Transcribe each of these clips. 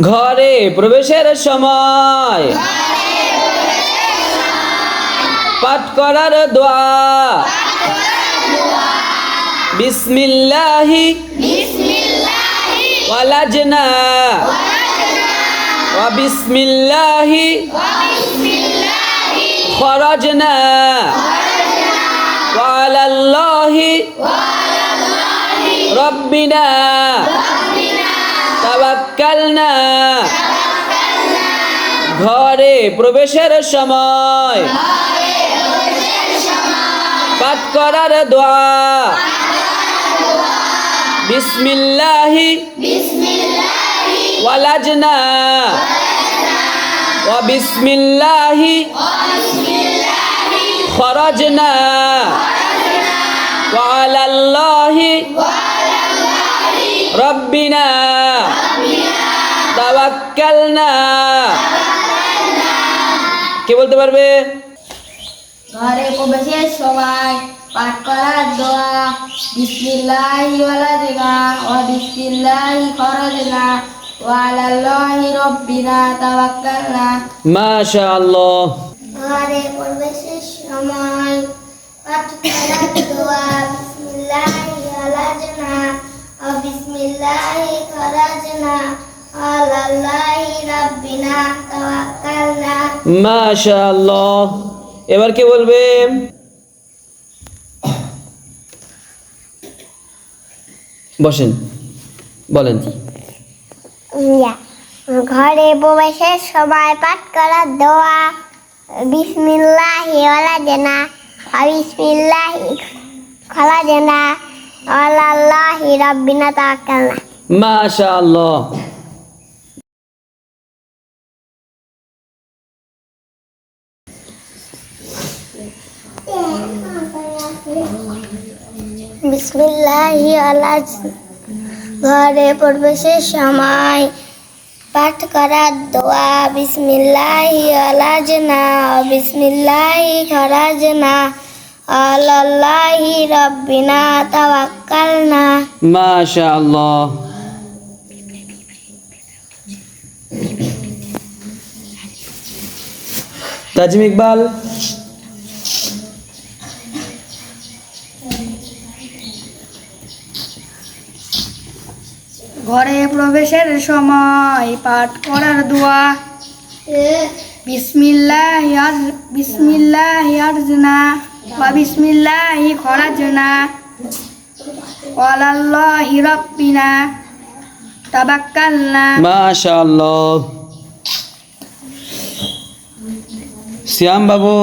ঘরে প্রবেশের সময়। পাঠ করার দোয়া। বিসমিল্লাহি। ওয়ালাজনা। ওয়া বিসমিল্লাহি। খরজনা। রব্বিনা। তাওয়াক্কালনা ঘরে প্রবেশের সময়। পাঠ করার দোয়া। বিসমিল্লাহি। ওয়ালাজনা। ওয়া বিসমিল্লাহি। খরজনা। ওয়া আলাল্লাহি। রব্বিনা। তাওয়াক্কালনা। কে বলতে পারবে? ঘরে প্রবেশের সময় পাঠ করার দোয়া। বিসমিল্লাহি ওয়ালাদিনা ওয়া বিসমিল্লাহি খরাজনা ওয়া আলাল্লাহি রব্বিনা তাওয়াক্কালনা। মাশাআল্লাহ। ঘরে প্রবেশের সময় পাঠ করার দোয়া। বিসমিল্লাহি ওয়ালাদিনা ওয়া বিসমিল্লাহি খরাজনা মাশাআল্লাহ। এবার কে বলবে? বসেন। বলেন। ঘরে প্রবেশের সময় পাঠ করার দোয়া। বিসমিল্লাহি ওয়ালা জানা বিসমিল্লাহি খলা জানা আল্লাহি রাব্বিনা তাওয়াক্কালনা। মাশাআল্লাহ। বিসমিল্লাহি ওয়ালা ঘরে প্রবেশের সময়। পাঠ করার দোয়া বিসমিল্লাহি ওয়ালা জানা বিসমিল্লাহি খরা জানা আল্লাহি রাব্বিনা, তাওয়াক্কালনা। মাশাআল্লাহ। তাজিম ইকবাল ঘরে প্রবেশের সময় পাঠ করার দোয়া। বিসমিল্লাহ বিসমিল্লাহ আরজনা ওয়া বিসমিল্লাহি খরাজনা। ওয়ালাল্লাহি রাব্বিনা তাবাক্কালনা। মাশাআল্লাহ। শ্যাম বাবু।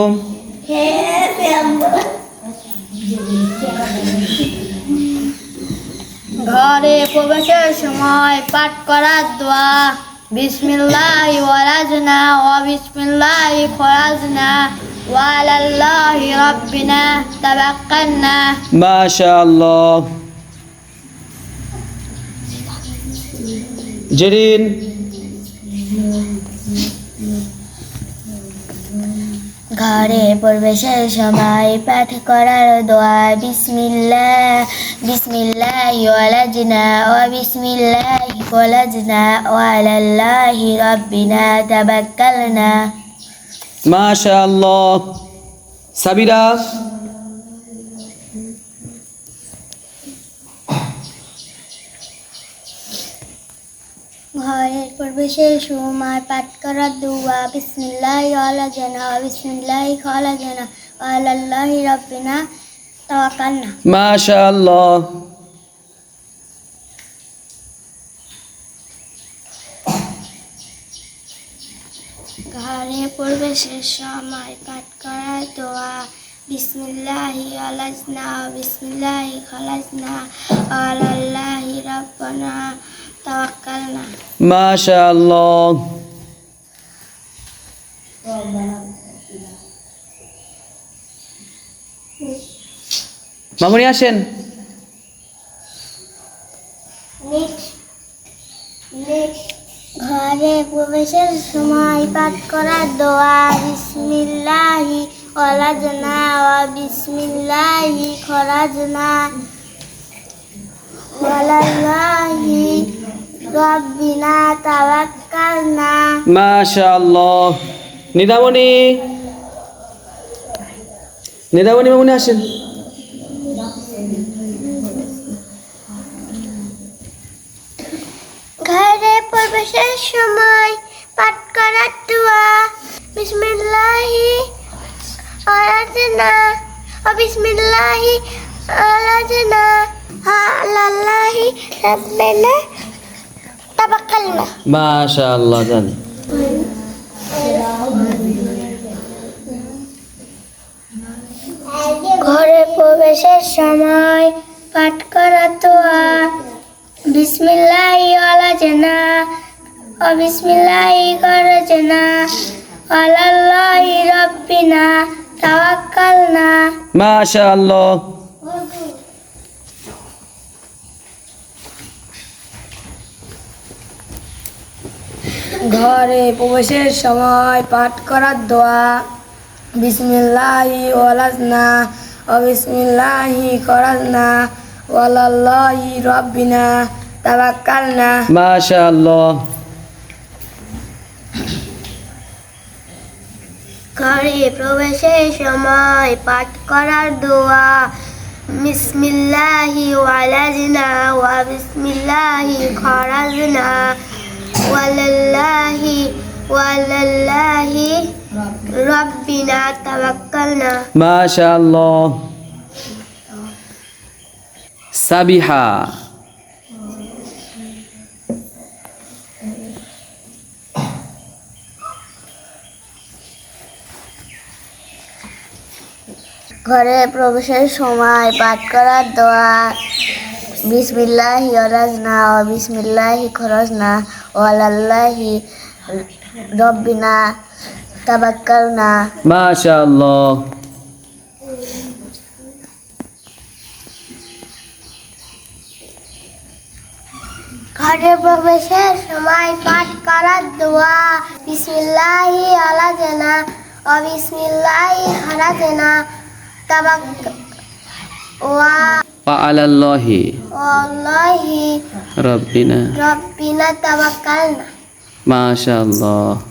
ঘরে প্রবেশের সময় পাঠ করার দোয়া। বিসমিল্লাহি ওয়ালাজনা, ওয়া বিসমিল্লাহি খরাজনা ওয়া আলাল্লাহি রাব্বিনা, তাবাক্কালনা। মাশাআল্লাহ। জেরিন ঘরে প্রবেশের সময় পাঠ করার দোয়া। বিসমিল্লাহ বিসমিল্লাহ ওয়ালাজনা, ও বিসমিল্লাহ ও আলাল্লাহি রাব্বিনা তাবাক্কালনা। মাশাআল্লাহ। সাবিরা ঘরের প্রবেশের সময় পাঠ করার দোয়া। বিসমিল্লাহ ওয়ালাজনা ওয়া বিসমিল্লাহ খালাজনা ওয়া আলাল্লাহি রাব্বিনা তাওয়াক্কালনা। মাশাআল্লাহ। ঘরে প্রবেশের সময় পাঠ করার দোয়া। বিসমিল্লাহি আলাজনা বিসমিল্লাহি খালাজনা আলাল্লাহি রাব্বানা। মাশাআল্লাহ। মামুনি আসেন। ঘরে প্রবেশের সময় পাঠ করার দোয়া। বিসমিল্লাহি ওয়ালাজনা ওয়া বিসমিল্লাহি খরাজনা। ওয়ালাল্লাহি রাব্বিনা তাওয়াক্কালনা। মাশাআল্লাহ। নিদামণি। নিদামণি মামুনি আসেন। ঘরে প্রবেশের সময় পাঠ করার দোয়া। বিসমিল্লাহি আলাজনা ও বিসমিল্লাহি আলাজনা আলাল্লাহি রাব্বিনা। তাবাক্কালনা। মাশাআল্লাহ জান। ঘরে প্রবেশের সময় পাঠ করা দোয়া বিসমিল্লাহি আলাজনা ও বিসমিল্লাহি গরজনা আলাল্লাহি রাব্বিনা তাওয়াক্কালনা। মাশাআল্লাহ। ঘরে প্রবেশের সময় পাঠ করার দোয়া। বিসমিল্লাহি ওয়ালাজনা ও বিসমিল্লাহি করাজনা ওয়ালাল্লাহি রব্বিনা তাওয়াক্কালনা। মাশাআল্লাহ। ঘরে প্রবেশের সময় পাঠ করার দোয়া। বিসমিল্লাহি ওয়ালাজনা ওয়া বিসমিল্লাহি খরাজনা ওয়ালাল্লাহি ওয়ালাল্লাহি রব্বিনা তাওয়াক্কালনা। মাশাআল্লাহ। সাবিহা। ঘরে প্রবেশের সময় পাঠ করার দোয়া। বিসমিল্লাহি ওয়ালাজনা ওয়া বিসমিল্লাহি খরাজনা। ওয়ালাল্লাহি রব্বিনা তাওয়াক্কালনা মাশাআল্লাহ। ঘরে প্রবেশের সময় পাঠ করার দোয়া বিসমিল্লাহি আলাজনা ও বিসমিল্লাহি খারাজনা তাবাক ওয়া ওয়া আলাল্লাহি আল্লাহি রাব্বিনা রব্বিনা তাওয়াক্কালনা মাশাআল্লাহ